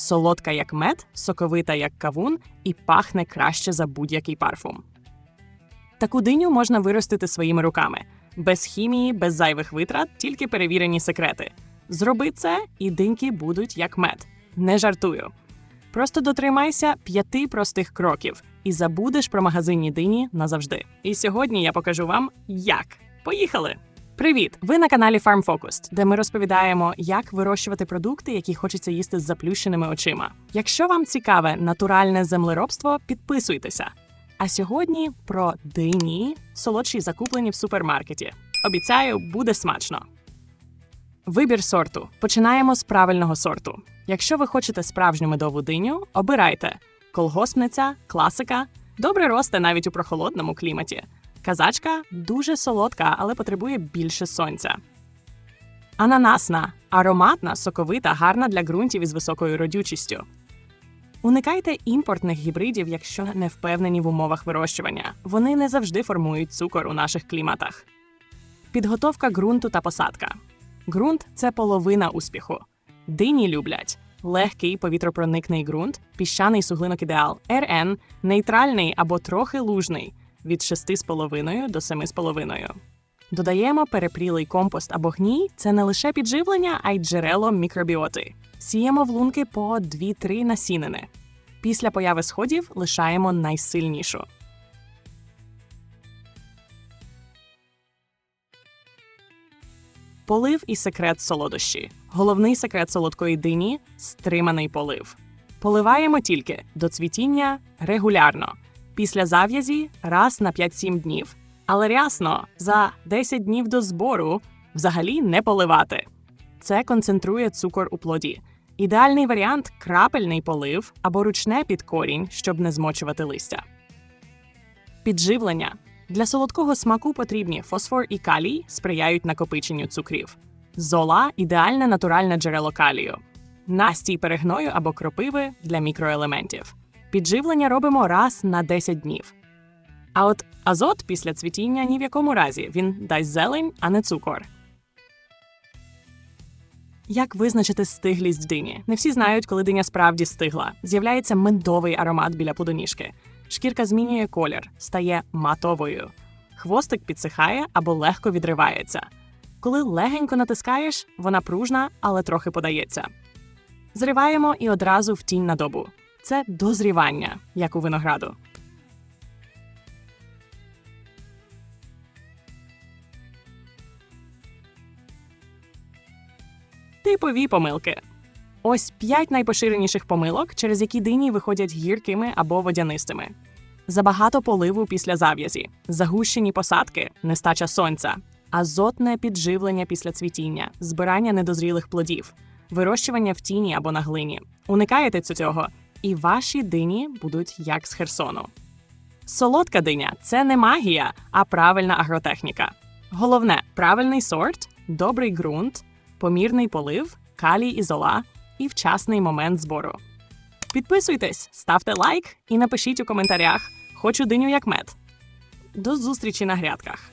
солодка як мед, соковита як кавун і пахне краще за будь-який парфум. Таку диню можна виростити своїми руками, без хімії, без зайвих витрат, тільки перевірені секрети. Зроби це, і диньки будуть як мед. Не жартую. Просто дотримайся п'яти простих кроків і забудеш про магазинні дині назавжди. І сьогодні я покажу вам, як. Поїхали! Привіт! Ви на каналі Farm Focused, де ми розповідаємо, як вирощувати продукти, які хочеться їсти з заплющеними очима. Якщо вам цікаве натуральне землеробство, підписуйтеся. А сьогодні про дині, солодші закуплені в супермаркеті. Обіцяю, буде смачно. Вибір сорту. Починаємо з правильного сорту. Якщо ви хочете справжню медову диню, обирайте колгоспниця, класика, добре росте навіть у прохолодному кліматі. Казачка дуже солодка, але потребує більше сонця. Ананасна ароматна, соковита, гарна для ґрунтів із високою родючістю. Уникайте імпортних гібридів, якщо не впевнені в умовах вирощування. Вони не завжди формують цукор у наших кліматах. Підготовка ґрунту та посадка. Ґрунт це половина успіху. Дині люблять легкий повітропроникний ґрунт, піщаний суглинок ідеал, РН, нейтральний або трохи лужний від 6,5 до 7,5. Додаємо перепрілий компост або гній це не лише підживлення, а й джерело мікробіоти. Сіємо в лунки по 2-3 насінини. Після появи сходів лишаємо найсильнішу. Полив і секрет солодощі. Головний секрет солодкої дині стриманий полив. Поливаємо тільки до цвітіння регулярно. Після зав'язі раз на 5-7 днів. Але рясно за 10 днів до збору взагалі не поливати. Це концентрує цукор у плоді. Ідеальний варіант крапельний полив або ручне під корінь, щоб не змочувати листя. Підживлення. Для солодкого смаку потрібні фосфор і калій сприяють накопиченню цукрів. Зола ідеальне натуральне джерело калію. Настій перегною або кропиви для мікроелементів. Підживлення робимо раз на 10 днів. А от азот після цвітіння ні в якому разі він дасть зелень, а не цукор. Як визначити стиглість дині? Не всі знають, коли диня справді стигла. З'являється медовий аромат біля плодоніжки. Шкірка змінює колір, стає матовою. Хвостик підсихає або легко відривається. Коли легенько натискаєш, вона пружна, але трохи подається. Зриваємо і одразу в тінь на добу. Це дозрівання, як у винограду. Типові помилки. Ось п'ять найпоширеніших помилок, через які дині виходять гіркими або водянистими. Забагато поливу після зав'язі, загущені посадки, нестача сонця, азотне підживлення після цвітіння, збирання недозрілих плодів, вирощування в тіні або на глині. Уникаєте цього, і ваші дині будуть як з Херсону. Солодка диня це не магія, а правильна агротехніка. Головне правильний сорт, добрий ґрунт, помірний полив, калій і зола і вчасний момент збору. Підписуйтесь, ставте лайк і напишіть у коментарях Хочу диню як мед. До зустрічі на грядках!